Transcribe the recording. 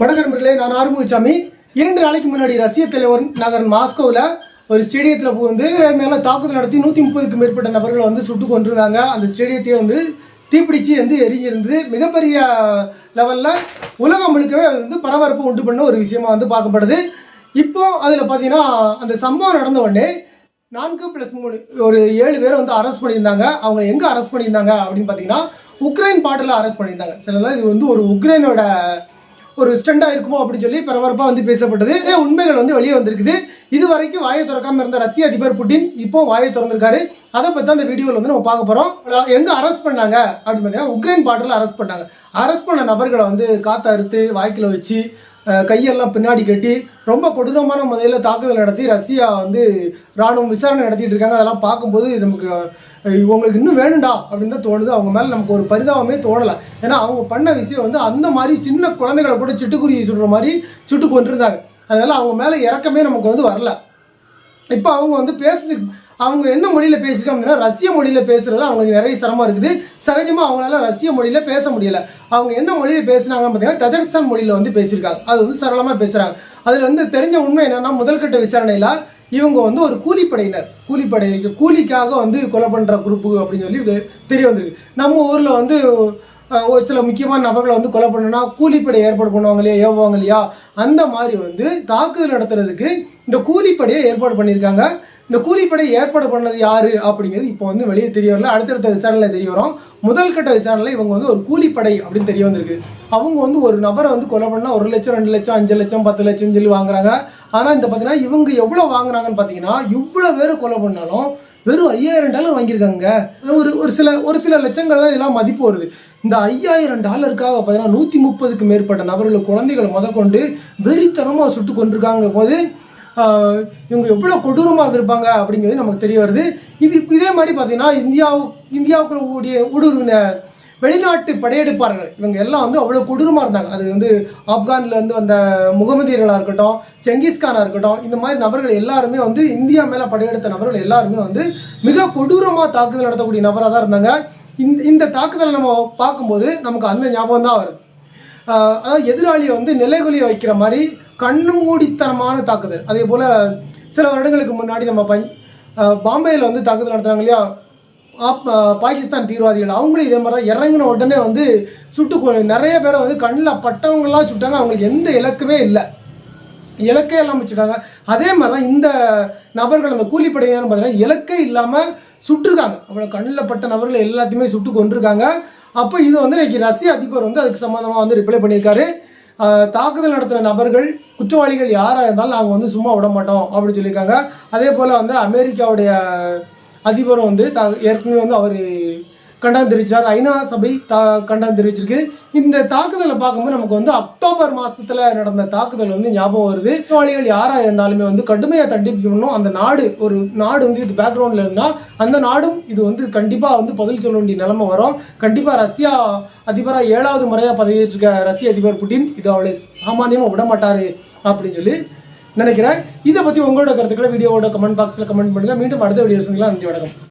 வணக்கம் நான் ஆறுமுகசாமி. இரண்டு நாளைக்கு முன்னாடி ரஷ்ய தலைவர் நகர் மாஸ்கோவில் ஒரு ஸ்டேடியத்தில் வந்து மேலே தாக்குதல் நடத்தி நூற்றி முப்பதுக்கு மேற்பட்ட நபர்களை வந்து சுட்டு கொண்டிருந்தாங்க அந்த ஸ்டேடியத்தையே வந்து தீப்பிடிச்சு வந்து எரிஞ்சிருந்தது. மிகப்பெரிய லெவலில் உலகம் முழுக்கவே அது வந்து பரபரப்பு உண்டு பண்ண ஒரு விஷயமா வந்து பார்க்கப்படுது. இப்போ அதில் பார்த்தீங்கன்னா அந்த சம்பவம் நடந்த உடனே நான்கு ப்ளஸ் மூணு ஒரு ஏழு பேரை வந்து அரெஸ்ட் பண்ணியிருந்தாங்க. அவங்க எங்கே அரெஸ்ட் பண்ணியிருந்தாங்க அப்படின்னு பார்த்தீங்கன்னா உக்ரைன் பாட்டில் அரெஸ்ட் பண்ணியிருந்தாங்க. சிலலாம் இது வந்து ஒரு உக்ரைனோட ஒரு ஸ்டண்டாக இருக்குமோ அப்படின்னு சொல்லி பரபரப்பாக வந்து பேசப்பட்டது. உண்மைகள் வந்து வெளியே வந்திருக்குது. இது வரைக்கும் வாயை திறக்காமல் இருந்த ரஷ்ய அதிபர் புட்டின் இப்போ வாயை திறந்திருக்காரு. அதை பற்றி அந்த வீடியோவில் வந்து நம்ம பார்க்க போகிறோம் எங்கே அரெஸ்ட் பண்ணாங்க? அப்படின்னு பார்த்தீங்கன்னா உக்ரைன் பாட்டில் அரெஸ்ட் பண்ணாங்க. அரெஸ்ட் பண்ண நபர்களை வந்து காத்த அறுத்து வாய்க்கில் வச்சு கையெல்லாம் பின்னாடி கட்டி ரொம்ப கொடூரமான முறையில் தாக்குதல் நடத்தி ரஷ்யா வந்து ராணுவம் விசாரணை நடத்திட்டு இருக்காங்க. அதெல்லாம் பார்க்கும்போது நமக்கு இவங்களுக்கு உங்களுக்கு இன்னும் வேணும்டா அப்படின்னு தான் தோணுது. அவங்க மேலே நமக்கு ஒரு பரிதாபமே தோணலை. ஏன்னா அவங்க பண்ண விஷயம் வந்து அந்த மாதிரி சின்ன குழந்தைகளை கூட சிட்டுக்குருவி சுடுற மாதிரி சுட்டு கொண்டிருந்தாங்க அதனால் அவங்க மேலே இறக்கமே நமக்கு வந்து வரல. இப்போ அவங்க வந்து பேசுறது அவங்க என்ன மொழியில் பேசியிருக்காங்க அப்படின்னா ரஷ்ய மொழியில் பேசுகிறதுல அவங்களுக்கு நிறைய சிரமம் இருக்குது. சகஜமாக அவங்களால ரஷ்ய மொழியில் பேச முடியல. அவங்க என்ன மொழியில் பேசுனாங்கன்னு பார்த்தீங்கன்னா தஜகிஸ்தான் மொழியில் வந்து பேசியிருக்காங்க. அது வந்து சரளமாக பேசுகிறாங்க அதில் வந்து தெரிஞ்ச உண்மை என்னென்னா முதல்கட்ட விசாரணையில் இவங்க வந்து ஒரு கூலிப்படையினர். கூலிப்படை கூலிக்காக வந்து கொலை பண்ணுற குரூப்பு அப்படின்னு சொல்லி தெரிய வந்திருக்கு. நம்ம ஊரில் வந்து ஒரு சில முக்கியமான நபர்களை வந்து கொலை பண்ணணும்னா கூலிப்படை ஏற்பாடு பண்ணுவாங்க இல்லையா ஏவுவாங்க இல்லையா? அந்த மாதிரி வந்து தாக்குதல் நடத்துறதுக்கு இந்த கூலிப்படையை ஏற்பாடு பண்ணியிருக்காங்க. இந்த கூலிப்படை ஏற்பாடு பண்ணது யார் அப்படிங்கிறது இப்போ வந்து வெளியே தெரிய வரல. அடுத்தடுத்த விசாரணையில் தெரிய வரும். முதல் கட்ட விசாரணையில் இவங்க வந்து ஒரு கூலிப்படை அப்படின்னு தெரிய வந்திருக்கு. அவங்க வந்து ஒரு நபரை வந்து கொலை பண்ணால் ஒரு லட்சம் ரெண்டு லட்சம் அஞ்சு லட்சம் பத்து லட்சம் சொல்லி வாங்குறாங்க. ஆனால் இந்த பார்த்தீங்கன்னா இவங்க எவ்வளோ வாங்குறாங்கன்னு பார்த்தீங்கன்னா இவ்வளோ பேர் கொலை பண்ணாலும் வெறும் ஐயாயிரம் டாலர் வாங்கியிருக்காங்க. ஒரு ஒரு சில ஒரு சில லட்சங்கள் தான் இதெல்லாம் மதிப்பு வருது. இந்த ஐயாயிரம் டாலருக்காக பார்த்தீங்கன்னா நூற்றி முப்பதுக்கு மேற்பட்ட நபர்கள் குழந்தைகளை முதற்கொண்டு வெறித்தனமாக சுட்டு கொண்டிருக்காங்க. போது இவங்க எவ்வளோ கொடூரமாக இருந்திருப்பாங்க அப்படிங்கிறது நமக்கு தெரிய வருது. இது இதே மாதிரி பார்த்தீங்கன்னா இந்தியாவு இந்தியாவுக்குள்ள ஊடிய ஊடுருவின வெளிநாட்டு படையெடுப்பார்கள் இவங்க எல்லாம் வந்து அவ்வளோ கொடூரமாக இருந்தாங்க. அது வந்து ஆப்கான்லேருந்து வந்த முகமதியர்களாக இருக்கட்டும் செங்கிஸ்கானாக இருக்கட்டும் இந்த மாதிரி நபர்கள் எல்லாருமே வந்து இந்தியா மேலே படையெடுத்த நபர்கள் எல்லாருமே வந்து மிக கொடூரமாக தாக்குதல் நடத்தக்கூடிய நபராக தான் இருந்தாங்க. இந்த இந்த தாக்குதலை நம்ம பார்க்கும்போது நமக்கு அந்த ஞாபகம் தான் வருது. அதாவது எதிராளியை வந்து நிலைகுலிய வைக்கிற மாதிரி கண்ணு மூடித்தனமான தாக்குதல். அதே போல் சில வருடங்களுக்கு முன்னாடி நம்ம பஞ் பாம்பேயில் வந்து தாக்குதல் நடத்துகிறாங்க இல்லையா? ஆப் பாகிஸ்தான் தீவிரவாதிகள். அவங்களும் இதே மாதிரி தான் இறங்கின உடனே வந்து சுட்டு நிறைய பேரை வந்து கண்ணில் பட்டவங்களாம் சுட்டாங்க. அவங்களுக்கு எந்த இலக்குமே இல்லை. இலக்கே இல்லாமல் வச்சுட்டாங்க. அதே மாதிரி தான் இந்த நபர்கள் அந்த கூலிப்படையினர் பார்த்தீங்கன்னா இலக்கே இல்லாமல் சுட்டிருக்காங்க. அவ்வளோ கண்ணில் பட்ட நபர்கள் எல்லாத்தையுமே சுட்டு கொண்டிருக்காங்க அப்போ இது வந்து இன்னைக்கு ரஷ்ய அதிபர் வந்து அதுக்கு சம்மந்தமாக வந்து ரிப்ளை பண்ணியிருக்காரு. தாக்குதல் நடத்தின நபர்கள் குற்றவாளிகள் யாராக இருந்தாலும் நாங்கள் வந்து சும்மா விட மாட்டோம் அப்படின்னு சொல்லியிருக்காங்க. அதே போல் வந்து அமெரிக்காவுடைய அதிபரும் வந்து த ஏற்கனவே வந்து அவர் கண்டனம் தெரிவித்தார் ஐநா சபை தா கண்டனம் தெரிவிச்சிருக்கு இந்த தாக்குதலை பார்க்கும்போது நமக்கு வந்து அக்டோபர் மாதத்தில் நடந்த தாக்குதல் வந்து ஞாபகம் வருது. குற்றவாளிகள் யாராக இருந்தாலுமே வந்து கடுமையாக தண்டிப்பிக்கணும் அந்த நாடு ஒரு நாடு வந்து இதுக்கு பேக்ரவுண்ட்ல இருந்தால் அந்த நாடும் இது வந்து கண்டிப்பாக வந்து பதில் சொல்ல வேண்டிய நிலைமை வரும். கண்டிப்பாக ரஷ்யா அதிபராக ஏழாவது முறையாக பதவியேற்றிருக்க ரஷ்ய அதிபர் புட்டின் இது அவளை சாமானியமாக விட மாட்டார் அப்படின்னு சொல்லி நினைக்கிறேன். இதை பற்றி உங்களோட கருத்துக்களை வீடியோவோட கமெண்ட் பாக்ஸில் கமெண்ட் பண்ணுங்கள் மீண்டும் அடுத்த வீடியோ நன்றி வணக்கம்.